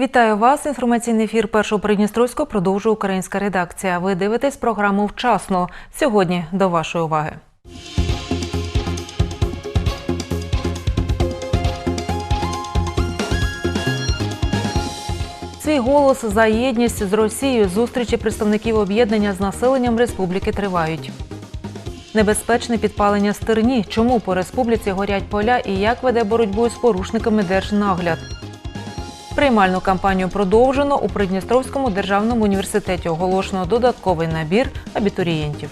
Вітаю вас. Інформаційний ефір першого Придністровського продовжує українська редакція. Ви дивитесь програму вчасно. Сьогодні до вашої уваги. Свій голос за єдність з Росією зустрічі представників об'єднання з населенням республіки тривають. Небезпечне підпалення стерні. Чому по республіці горять поля і як веде боротьбу з порушниками держнагляд? Приймальну кампанію продовжено у Придністровському державному університеті. Оголошено додатковий набір абітурієнтів.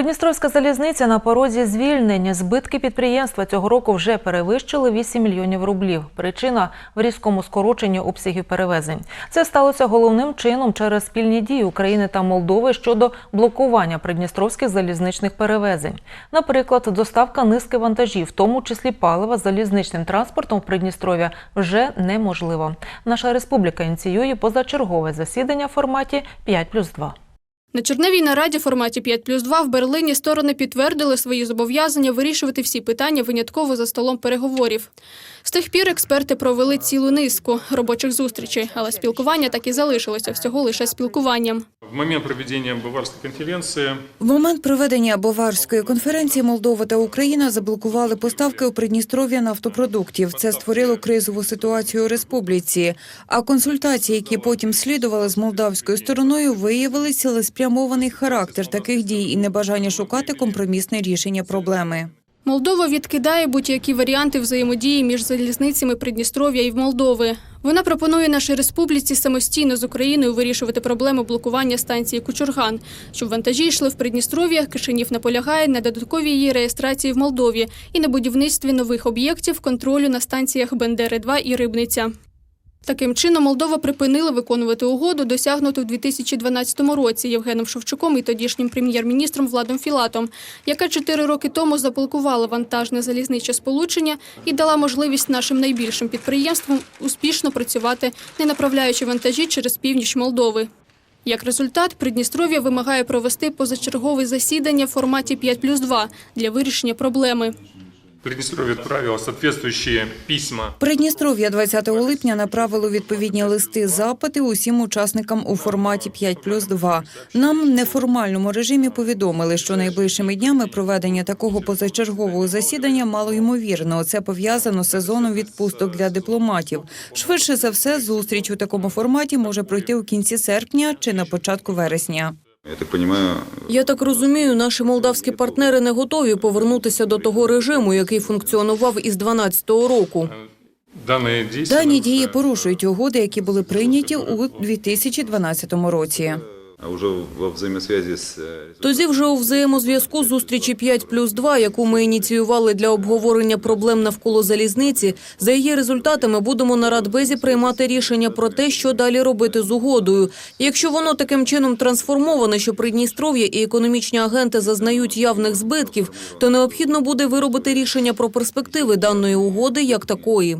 Придністровська залізниця на порозі звільнення. Збитки підприємства цього року вже перевищили 8 мільйонів рублів. Причина в різкому скороченні обсягів перевезень. Це сталося головним чином через спільні дії України та Молдови щодо блокування придністровських залізничних перевезень. Наприклад, доставка низки вантажів, в тому числі палива залізничним транспортом в Придністров'я, вже неможливо. Наша республіка ініціює позачергове засідання в форматі 5+,2. На черневій нараді в форматі 5 плюс 2 в Берлині сторони підтвердили свої зобов'язання вирішувати всі питання винятково за столом переговорів. З тих пір експерти провели цілу низку робочих зустрічей, але спілкування так і залишилося всього лише спілкуванням. В момент проведения Баварской конференции В момент проведення Баварської конференції Молдова та Україна заблокували поставки у Придністров'я нафтопродуктів. Це створило кризову ситуацію у республіці. А консультації, які потім слідували з молдавською стороною, виявили цілеспрямований характер таких дій і небажання шукати компромісне рішення проблеми. Молдова відкидає будь-які варіанти взаємодії між залізницями Придністров'я і в Молдови. Вона пропонує нашій республіці самостійно з Україною вирішувати проблему блокування станції Кучурган, щоб вантажі йшли в Придністров'я. Кишинів наполягає на додатковій її реєстрації в Молдові і на будівництві нових об'єктів контролю на станціях Бендери 2 і Рибниця. Таким чином, Молдова припинила виконувати угоду, досягнуту в 2012 році Євгеном Шевчуком і тодішнім прем'єр-міністром Владом Філатом, яка чотири роки тому заблокувала вантажне залізниче сполучення і дала можливість нашим найбільшим підприємствам успішно працювати, не направляючи вантажі через північ Молдови. Як результат, Придністров'я вимагає провести позачергове засідання в форматі 5 плюс 2 для вирішення проблеми. Приднестровье отправило соответствующие письма Придністров'я 20 липня направило відповідні листи запити усім учасникам у форматі 5 плюс 2. Нам в неформальному режимі повідомили, що найближчими днями проведення такого позачергового засідання мало ймовірно. Це пов'язано з сезоном відпусток для дипломатів. Швидше за все, зустріч у такому форматі може пройти у кінці серпня чи на початку вересня. Я так понимаю, Я так розумію, наші молдавські партнери не готові повернутися до того режиму, який функціонував із 12-го року. данные действия. Дані дії порушують угоди, які були прийняті у 2012 році. Во взаимосвязи с... э, Тоді вже у взаємозв'язку зустрічі 5 плюс 2, яку ми ініціювали для обговорення проблем навколо залізниці, за її результатами будемо на Радбезі приймати рішення про те, що далі робити з угодою. Якщо воно таким чином трансформоване, що Придністров'я і економічні агенти зазнають явних збитків, то необхідно буде виробити рішення про перспективи даної угоди як такої.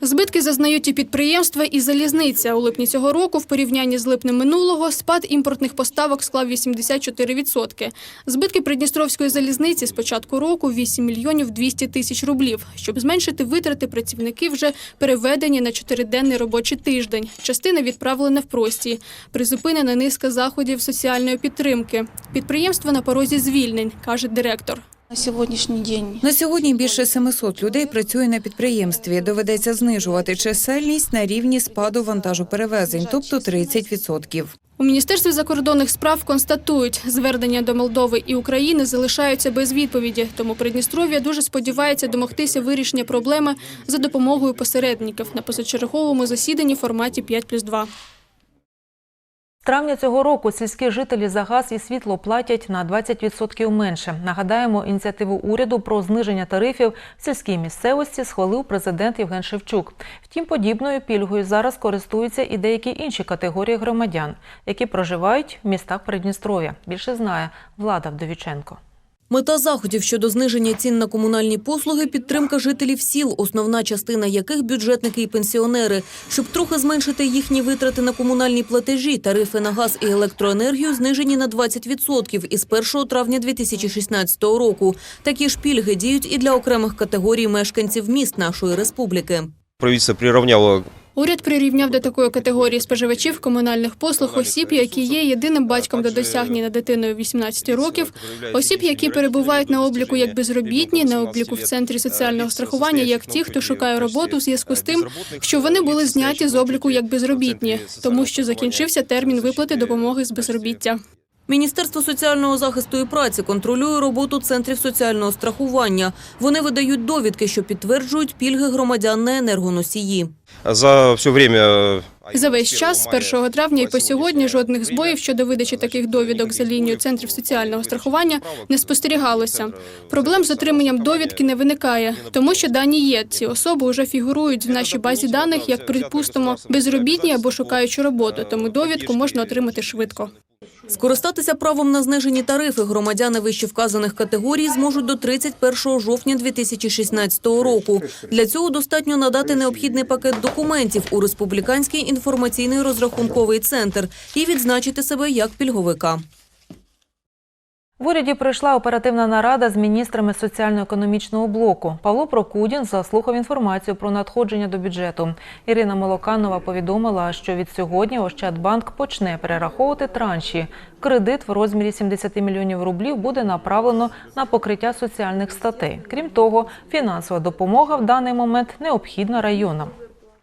Збитки зазнають і підприємства, і залізниця. У липні цього року, в порівнянні з липнем минулого, спад імпортних поставок склав 84%. Збитки Придністровської залізниці з початку року – 8 мільйонів 200 тисяч рублів. Щоб зменшити витрати, працівники вже переведені на чотириденний робочий тиждень. Частина відправлена в простій. Призупинена низка заходів соціальної підтримки. Підприємство на порозі звільнень, каже директор. На сьогоднішній день На сьогодні більше 700 людей працює на підприємстві. Доведеться знижувати чисельність на рівні спаду вантажу перевезень, тобто 30%. У Міністерстві закордонних справ констатують, звернення до Молдови і України залишаються без відповіді. Тому Придністров'я дуже сподівається домогтися вирішення проблеми за допомогою посередників на позачерговому засіданні форматі 5+,2. З травня цього року сільські жителі за газ і світло платять на 20% менше. Нагадаємо, ініціативу уряду про зниження тарифів в сільській місцевості схвалив президент Євген Шевчук. Втім, подібною пільгою зараз користуються і деякі інші категорії громадян, які проживають в містах Придністров'я. Більше знає Влада Вдовіченко. Мета заходів щодо зниження цін на комунальні послуги – підтримка жителів сіл, основна частина яких – бюджетники і пенсіонери. Щоб трохи зменшити їхні витрати на комунальні платежі, тарифи на газ і електроенергію знижені на 20% із 1 травня 2016 року. Такі ж пільги діють і для окремих категорій мешканців міст нашої республіки. Правительство приравняло Уряд прирівняв до такої категорії споживачів комунальних послуг осіб, які є єдиним батьком до досягнення дитиною 18 років, осіб, які перебувають на обліку як безробітні, на обліку в центрі соціального страхування, як ті, хто шукає роботу у зв'язку з тим, що вони були зняті з обліку як безробітні, тому що закінчився термін виплати допомоги з безробіття. Міністерство соціального захисту і праці контролює роботу центрів соціального страхування. Вони видають довідки, що підтверджують пільги громадян на енергоносії. за все время... За весь час з 1 травня і по сьогодні жодних збоїв щодо видачі таких довідок за лінією центрів соціального страхування не спостерігалося. Проблем з отриманням довідки не виникає, тому що дані є. Ці особи вже фігурують в нашій базі даних, як припустимо, безробітні або шукаючи роботу. Тому довідку можна отримати швидко. Скористатися правом на знижені тарифи громадяни вище вказаних категорій зможуть до 31 жовтня 2016 року. Для цього достатньо надати необхідний пакет документів у Республіканський інформаційний розрахунковий центр і відзначити себе як пільговика. В уряді пройшла оперативна нарада з міністрами соціально-економічного блоку. Павло Прокудін заслухав інформацію про надходження до бюджету. Ірина Молоканова повідомила, що від сьогодні Ощадбанк почне перераховувати транші. Кредит в розмірі 70 мільйонів рублів буде направлено на покриття соціальних статей. Крім того, фінансова допомога в даний момент необхідна районам.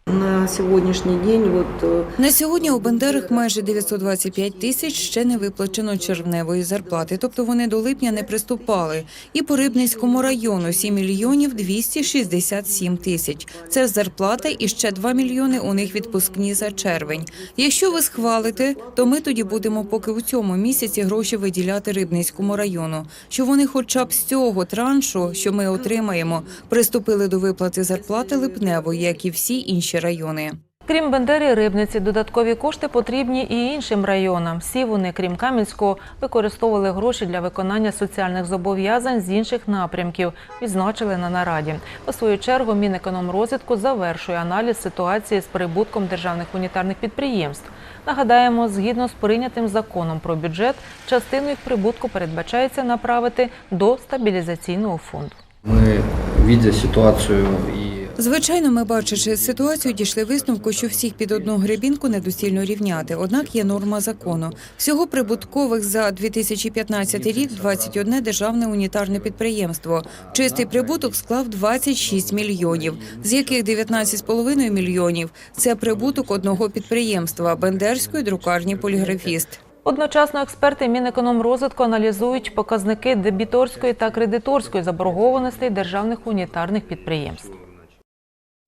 На сегодняшний день вот э, На сьогодні у Бендерах майже 925 тисяч ще не виплачено червневої зарплати, тобто вони до липня не приступали. І по Рибницькому району 7 мільйонів 267 тисяч. Це зарплата і ще 2 мільйони у них відпускні за червень. Якщо ви схвалите, то ми тоді будемо поки у цьому місяці гроші виділяти Рибницькому району, що вони хоча б з цього траншу, що ми отримаємо, приступили до виплати зарплати липневої, як і всі інші райони. Крім Бендери і Рибниці, додаткові кошти потрібні і іншим районам. Всі вони, крім Кам'янського, використовували гроші для виконання соціальних зобов'язань з інших напрямків, відзначили на нараді. У свою чергу Мінекономрозвитку завершує аналіз ситуації з прибутком державних унітарних підприємств. Нагадаємо, згідно з прийнятим законом про бюджет, частину їх прибутку передбачається направити до стабілізаційного фонду. Мы, видя ситуацию и Звичайно, ми, бачачи ситуацію, дійшли висновку, що всіх під одну гребінку недоцільно рівняти. Однак є норма закону. Всього прибуткових за 2015 рік 21 державне унітарне підприємство. Чистий прибуток склав 26 мільйонів, з яких 19,5 мільйонів – це прибуток одного підприємства – Бендерської друкарні «Поліграфіст». Одночасно експерти Мінекономрозвитку аналізують показники дебіторської та кредиторської заборгованостей державних унітарних підприємств.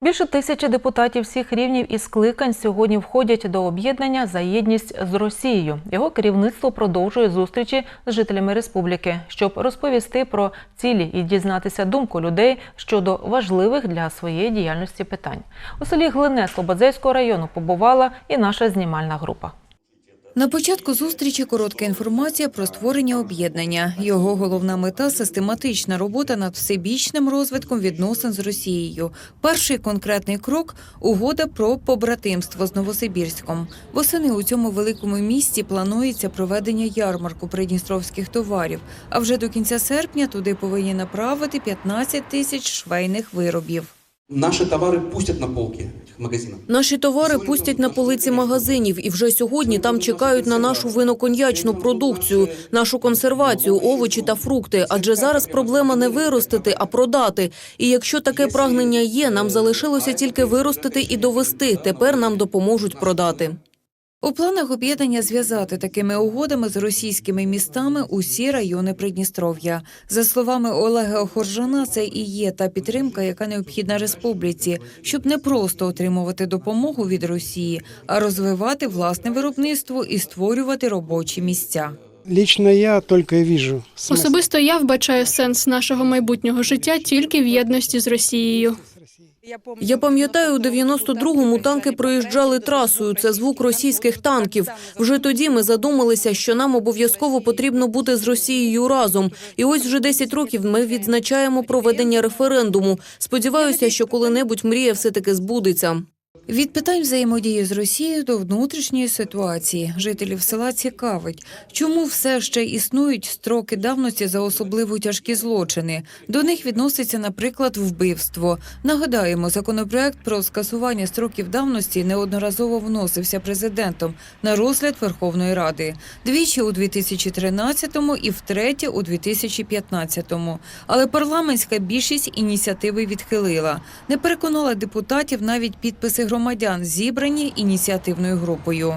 Більше тисячі депутатів всіх рівнів і скликань сьогодні входять до об'єднання за єдність з Росією. Його керівництво продовжує зустрічі з жителями республіки, щоб розповісти про цілі і дізнатися думку людей щодо важливих для своєї діяльності питань. У селі Глине Слободзейського району побувала і наша знімальна група. На початку зустрічі коротка інформація про створення об'єднання. Його головна мета систематична робота над всебічним розвитком відносин з Росією. Перший конкретний крок угода про побратимство з Новосибірськом. Восени у цьому великому місті планується проведення ярмарку придністровських товарів. А вже до кінця серпня туди повинні направити 15 тисяч швейних виробів. Наши товары пустят на полки этих магазинов. Наші товари пустять на полиці магазинів, і вже сьогодні там чекають на нашу виноконьячну продукцію, нашу консервацію, овочі та фрукти. Адже зараз проблема не виростити, а продати. І якщо таке прагнення є, нам залишилося тільки виростити і довести. Тепер нам допоможуть продати. У планах об'єднання зв'язати такими угодами з російськими містами усі райони Придністров'я. За словами Олега Охоржана, це і є та підтримка, яка необхідна республіці, щоб не просто отримувати допомогу від Росії, а розвивати власне виробництво і створювати робочі місця. Лично я только и вижу смысл. Особисто я вбачаю сенс нашого майбутнього життя тільки в єдності з Росією. Я пам'ятаю, у 92-му танки проїжджали трасою. Це звук російських танків. Вже тоді ми задумалися, що нам обов'язково потрібно бути з Росією разом. І ось вже 10 років ми відзначаємо проведення референдуму. Сподіваюся, що коли-небудь мрія все-таки збудеться. Від питань взаємодії з Росією до внутрішньої ситуації жителів села цікавить, чому все ще існують строки давності за особливо тяжкі злочини. До них відноситься, наприклад, вбивство. Нагадаємо, законопроект про скасування строків давності неодноразово вносився президентом на розгляд Верховної Ради. Двічі у 2013-му і втретє у 2015-му. Але парламентська більшість ініціативи відхилила. Не переконала депутатів навіть підписи громадян, зібрані ініціативною групою.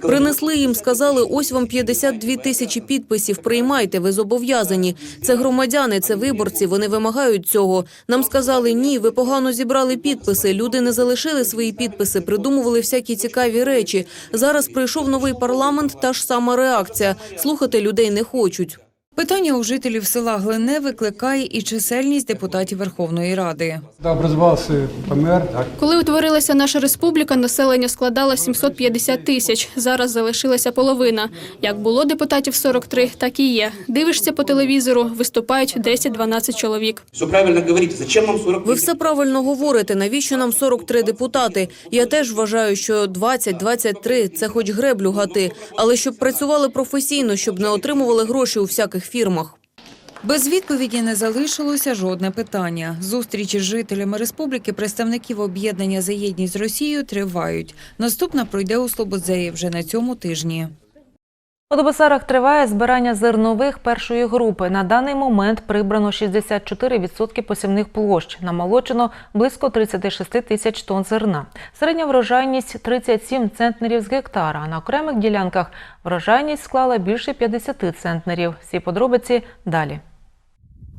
Принесли їм, сказали, ось вам 52 тисячі підписів, приймайте, ви зобов'язані. Це громадяни, це виборці, вони вимагають цього. Нам сказали, ні, ви погано зібрали підписи, люди не залишили свої підписи, придумували всякі цікаві речі. Зараз прийшов новий парламент, та ж сама реакція. Слухати людей не хочуть. Питання у жителів села Глине викликає і чисельність депутатів Верховної Ради. Когда образовался ПМР, Коли утворилася наша республіка, населення складало 750 тисяч. Зараз залишилася половина. Як було депутатів 43, так і є. Дивишся по телевізору, виступають 10-12 чоловік. Все правильно говорите. Зачем нам 40 Ви все правильно говорите. Навіщо нам 43 депутати? Я теж вважаю, що 20-23 – це хоч греблю гати, але щоб працювали професійно, щоб не отримували гроші у всяких фірмах. Без відповіді не залишилося жодне питання. Зустрічі з жителями республіки представників об'єднання за єдність з Росією тривають. Наступна пройде у Слободзеї вже на цьому тижні. У Добосарах триває збирання зернових першої групи. На даний момент прибрано 64% посівних площ. Намолочено близько 36 тисяч тонн зерна. Середня врожайність 37 центнерів з гектара. А на окремих ділянках врожайність склала більше 50 центнерів. Всі подробиці далі.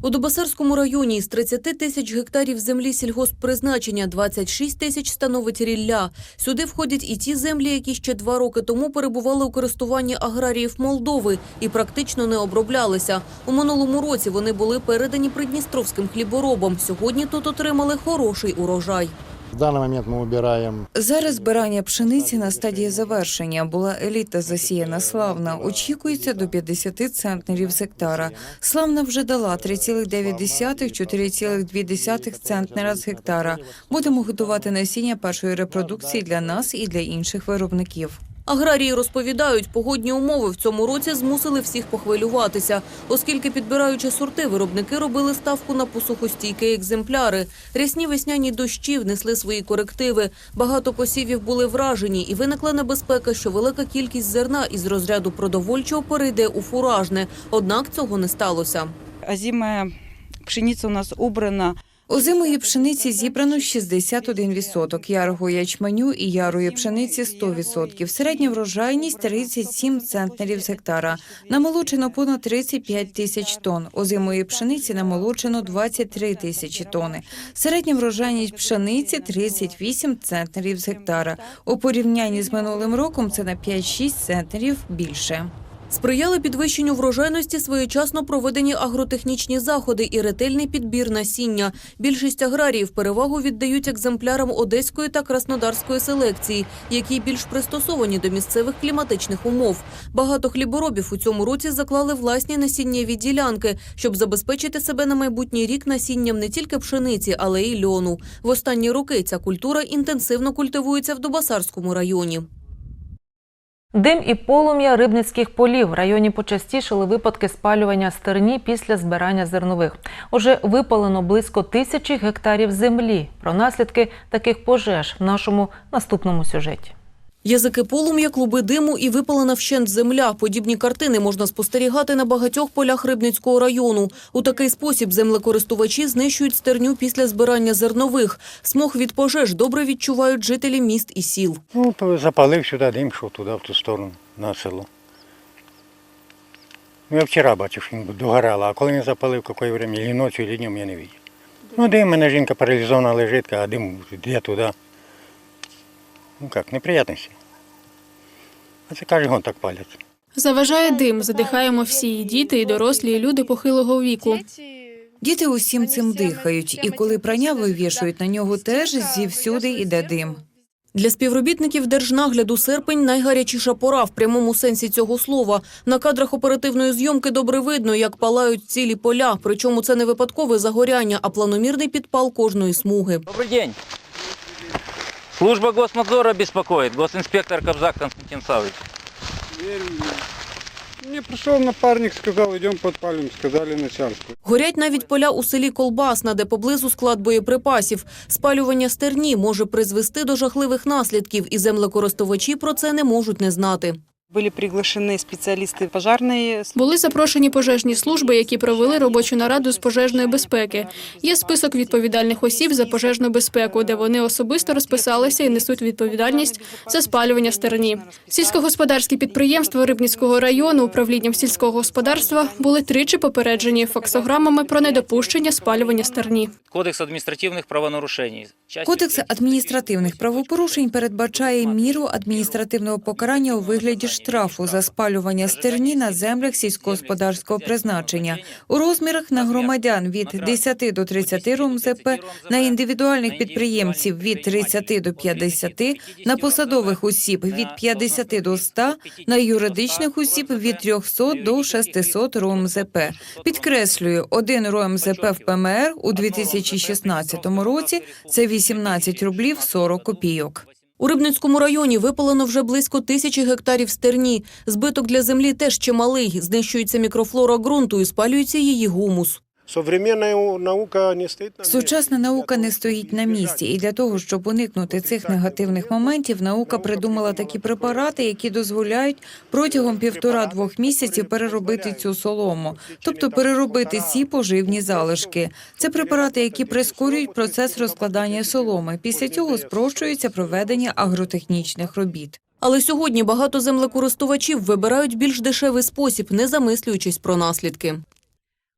У Дубасарському районі із 30 тисяч гектарів землі сільгосппризначення 26 тисяч становить рілля. Сюди входять і ті землі, які ще два роки тому перебували у користуванні аграріїв Молдови і практично не оброблялися. У минулому році вони були передані придністровським хліборобам. Сьогодні тут отримали хороший урожай. В данный момент ми убираем Зараз збирання пшениці на стадії завершення. Була еліта засіяна славна. Очікується до 50 центнерів з гектара. Славна вже дала 3,9-4,2 центнера з гектара. Будемо готувати насіння першої репродукції для нас і для інших виробників. Аграрії розповідають, погодні умови в цьому році змусили всіх похвилюватися, оскільки підбираючи сорти, виробники робили ставку на посухостійкі екземпляри. Рясні весняні дощі внесли свої корективи. Багато посівів були вражені, і виникла небезпека, що велика кількість зерна із розряду продовольчого перейде у фуражне. Однак цього не сталося. Озимая пшеница у нас убрана. Озимої пшениці зібрано 61%, ярого ячменю і ярої пшениці 100%. Середня врожайність 37 центнерів з гектара. Намолочено понад 35 тисяч тонн. Озимої пшениці намолочено 23 тисячі тонни. Середня врожайність пшениці 38 центнерів з гектара. У порівнянні з минулим роком це на 5-6 центнерів більше. Сприяли підвищенню врожайності своєчасно проведені агротехнічні заходи і ретельний підбір насіння. Більшість аграріїв перевагу віддають екземплярам одеської та краснодарської селекції, які більш пристосовані до місцевих кліматичних умов. Багато хліборобів у цьому році заклали власні насіннєві ділянки, щоб забезпечити себе на майбутній рік насінням не тільки пшениці, але й льону. В останні роки ця культура інтенсивно культивується в Дубасарському районі. Дим і полум'я рибницьких полів. В районі почастішили випадки спалювання стерні після збирання зернових. Уже випалено близько тисячі гектарів землі. Про наслідки таких пожеж в нашому наступному сюжеті. Язики полум'я, клуби диму і випалена вщент земля. Подібні картини можна спостерігати на багатьох полях Рибницького району. У такий спосіб землекористувачі знищують стерню після збирання зернових. Смог від пожеж добре відчувають жителі міст і сіл. Ну, запалив сюди, дим йшов туди, в ту сторону, на село. Ну, я вчора бачив, що він догорало, а коли він запалив, яке время, і ночі, і днем, я не бачив. Ну, дим, мене жінка паралізована лежить, а дим йде туди. Ну як, неприятності. А це кожен год так палять. Заважає дим, задихаємо всі і діти, і дорослі, і люди похилого віку. Діти усім цим дихають, і коли прання вивішують на нього, теж зівсюди йде дим. Для співробітників Держнагляду серпень найгарячіша пора в прямому сенсі цього слова. На кадрах оперативної зйомки добре видно, як палають цілі поля. Причому це не випадкове загоряння, а планомірний підпал кожної смуги. Добрый день. Служба госнадзора беспокоит. Госинспектор Кобзак Константин Савович. Мені прийшов напарник, сказав, йдемо подпалим, сказали начальству. Горять навіть поля у селі Колбасна, де поблизу склад боєприпасів. Спалювання стерні може призвести до жахливих наслідків, і землекористувачі про це не можуть не знати. Были приглашены специалисты пожарной Були запрошені пожежні служби, які провели робочу нараду з пожежної безпеки. Є список відповідальних осіб за пожежну безпеку, де вони особисто розписалися і несуть відповідальність за спалювання стерні. Сільськогосподарські підприємства Рибницького району управлінням сільського господарства були тричі попереджені факсограмами про недопущення спалювання стерні. Кодекс административных правонарушений. Часть Кодекс адміністративних правопорушень передбачає міру адміністративного покарання у вигляді штрафу за спалювання стерні на землях сільськогосподарського призначення у розмірах на громадян від 10 до 30 РУМЗП, на індивідуальних підприємців від 30 до 50, на посадових осіб від 50 до 100, на юридичних осіб від 300 до 600 РУМЗП. Підкреслюю, один РУМЗП в ПМР у 2016 році – це 18 рублів 40 копійок. У Рибницькому районі випалено вже близько тисячі гектарів стерні. Збиток для землі теж чималий. Знищується мікрофлора ґрунту і спалюється її гумус. Сучасна наука не стоїть на місці, і для того, щоб уникнути цих негативних моментів, наука придумала такі препарати, які дозволяють протягом півтора-двох місяців переробити цю солому, тобто переробити ці поживні залишки. Це препарати, які прискорюють процес розкладання соломи. Після цього спрощується проведення агротехнічних робіт. Але сьогодні багато землекористувачів вибирають більш дешевий спосіб, не замислюючись про наслідки.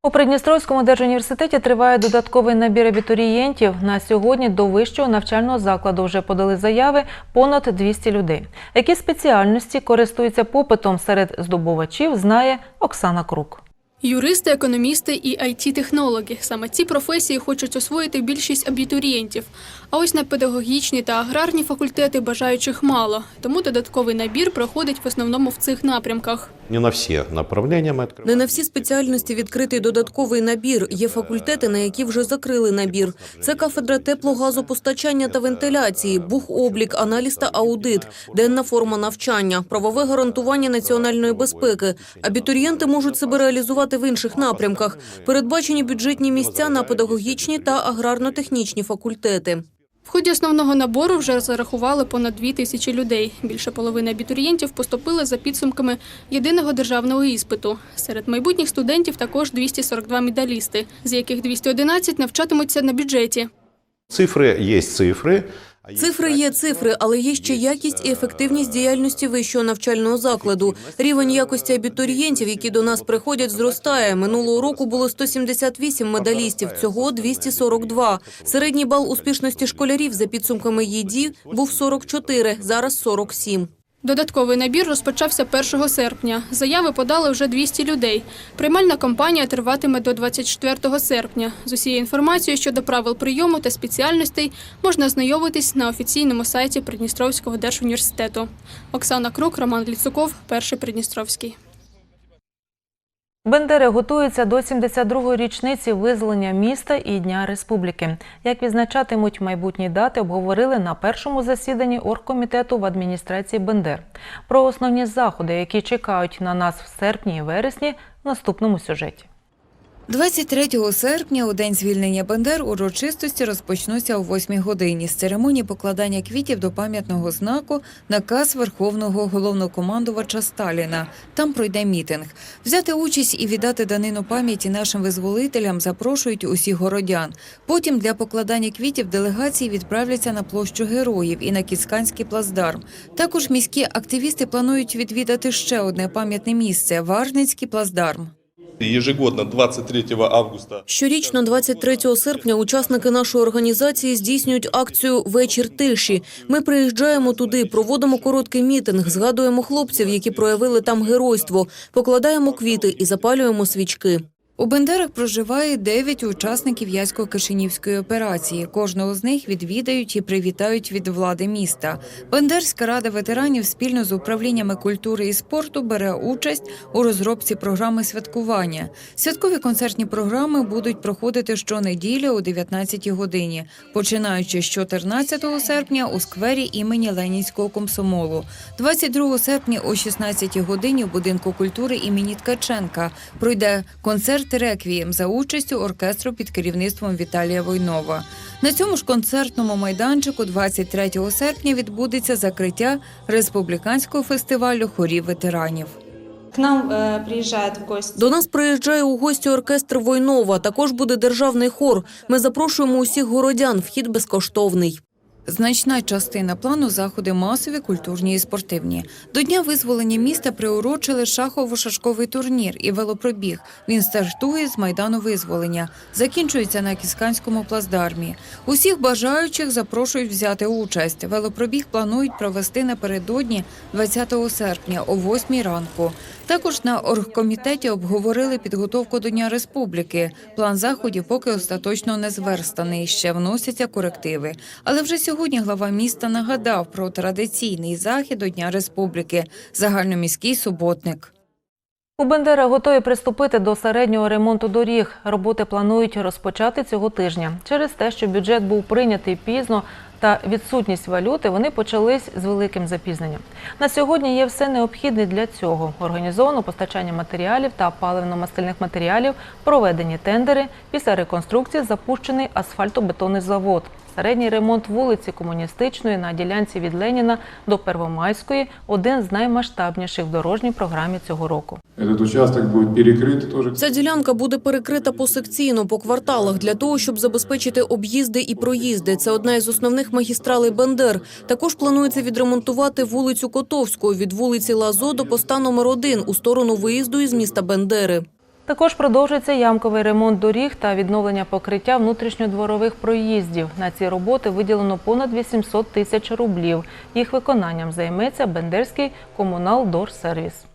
У Придністровському держуніверситеті триває додатковий набір абітурієнтів. На сьогодні до вищого навчального закладу вже подали заяви понад 200 людей. Які спеціальності користуються попитом серед здобувачів, знає Оксана Крук. Юристи, економісти і IT-технологи – саме ці професії хочуть освоїти більшість абітурієнтів. А ось на педагогічні та аграрні факультети бажаючих мало, тому додатковий набір проходить в основному в цих напрямках. Не на все направления мы открываем. Не на всі спеціальності відкритий додатковий набір. Є факультети, на які вже закрили набір. Це кафедра теплогазопостачання та вентиляції, бухоблік, аналіз та аудит, денна форма навчання, правове гарантування національної безпеки. Абітурієнти можуть себе реалізувати в інших напрямках. Передбачені бюджетні місця на педагогічні та аграрно-технічні факультети. В ході основного набору вже зарахували понад дві тисячі людей. Більше половини абітурієнтів поступили за підсумками єдиного державного іспиту. Серед майбутніх студентів також 242 медалісти, з яких 211 навчатимуться на бюджеті. Цифри є цифры. Цифри є цифри, але є ще якість і ефективність діяльності вищого навчального закладу. Рівень якості абітурієнтів, які до нас приходять, зростає. Минулого року було 178 медалістів, цього 242. Середній бал успішності школярів за підсумками ЄДІ був 44, зараз 47. Додатковий набір розпочався 1 серпня. Заяви подали вже 200 людей. Приймальна кампанія триватиме до 24 серпня. З усією інформацією щодо правил прийому та спеціальностей можна ознайомитись на офіційному сайті Придністровського держуніверситету. Оксана Крук, Роман Ліцуков, Перший Придністровський. Бендери готуються до 72-ї річниці визволення міста і Дня Республіки. Як відзначатимуть майбутні дати, обговорили на першому засіданні оргкомітету в адміністрації Бендер. Про основні заходи, які чекають на нас в серпні і вересні, в наступному сюжеті. 23 серпня, у день звільнення Бендер, урочистості розпочнуться о 8 годині з церемонії покладання квітів до пам'ятного знаку наказ Верховного головнокомандувача Сталіна. Там пройде мітинг. Взяти участь і віддати данину пам'яті нашим визволителям запрошують усіх городян. Потім для покладання квітів делегації відправляться на площу героїв і на Кіцканський плацдарм. Також міські активісти планують відвідати ще одне пам'ятне місце Важницький плацдарм. Ежегодно 23 августа Щорічно, 23 серпня, учасники нашої організації здійснюють акцію Вечір тиші. Ми приїжджаємо туди, проводимо короткий мітинг, згадуємо хлопців, які проявили там геройство, покладаємо квіти і запалюємо свічки. У Бендерах проживає 9 учасників Ясько-Кишинівської операції. Кожного з них відвідають і привітають від влади міста. Бендерська рада ветеранів спільно з управліннями культури і спорту бере участь у розробці програми святкування. Святкові концертні програми будуть проходити щонеділі о 19 годині, починаючи з 14 серпня у сквері імені Ленінського комсомолу, 22 серпня о 16 годині в будинку культури імені Ткаченка пройде концерт реквієм за участю оркестру під керівництвом Віталія Войнова. На цьому ж концертному майданчику 23 серпня відбудеться закриття республіканського фестивалю хорів ветеранів. К нам э, приезжает в гости. До нас приїжджає у гості оркестр Войнова. Також буде державний хор. Ми запрошуємо усіх городян. Вхід безкоштовний. Значна частина плану заходи масові, культурні і спортивні. До дня визволення міста приурочили шахово-шашковий турнір і велопробіг. Він стартує з майдану визволення, закінчується на Кісканському плацдармі. Усіх бажаючих запрошують взяти участь. Велопробіг планують провести напередодні 20 серпня о 8 ранку. Також на оргкомітеті обговорили підготовку до Дня Республіки. План заходів поки остаточно не зверстаний. Ще вносяться корективи. Але вже сьогодні глава міста нагадав про традиційний захід до Дня Республіки загальноміський суботник. У Бендера готові приступити до середнього ремонту доріг. Роботи планують розпочати цього тижня. Через те, що бюджет був прийнятий пізно та відсутність валюти, вони почались з великим запізненням. На сьогодні є все необхідне для цього: організовано постачання матеріалів та паливно-мастильних матеріалів, проведені тендери. Після реконструкції запущений асфальтобетонний завод. Середній ремонт вулиці Комуністичної на ділянці від Леніна до Первомайської один з наймасштабніших в дорожній програмі цього року. Этот участок будет перекрыт тоже. Ця ділянка буде перекрита посекційно по кварталах для того, щоб забезпечити об'їзди і проїзди. Це одна із основних магістралей Бендер. Також планується відремонтувати вулицю Котовську від вулиці Лазо до поста номер 1 у сторону виїзду із міста Бендери. Також продовжується ямковий ремонт доріг та відновлення покриття внутрішньодворових проїздів. На ці роботи виділено понад 800 тисяч рублів. Їх виконанням займеться Бендерський комунал-дорсервіс.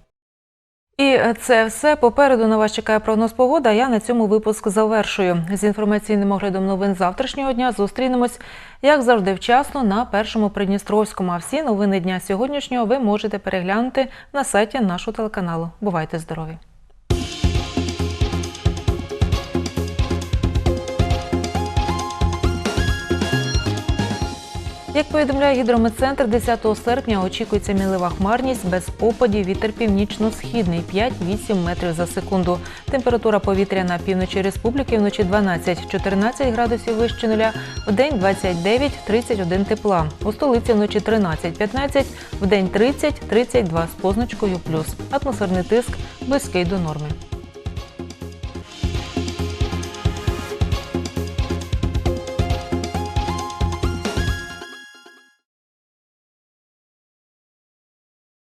І це все. Попереду на вас чекає прогноз погоди. а Я на цьому випуск завершую. З інформаційним оглядом новин завтрашнього дня зустрінемось, як завжди, вчасно на першому Придністровському. А всі новини дня сьогоднішнього ви можете переглянути на сайті нашого телеканалу. Бувайте здорові! Як повідомляє гідрометцентр, 10 серпня очікується мілива хмарність без опадів. Вітер північно-східний 5-8 метрів за секунду. Температура повітря на півночі республіки вночі 12-14 градусів вище нуля, в день 29-31 тепла. У столиці вночі 13-15, в день 30-32 з позначкою плюс. Атмосферний тиск близький до норми.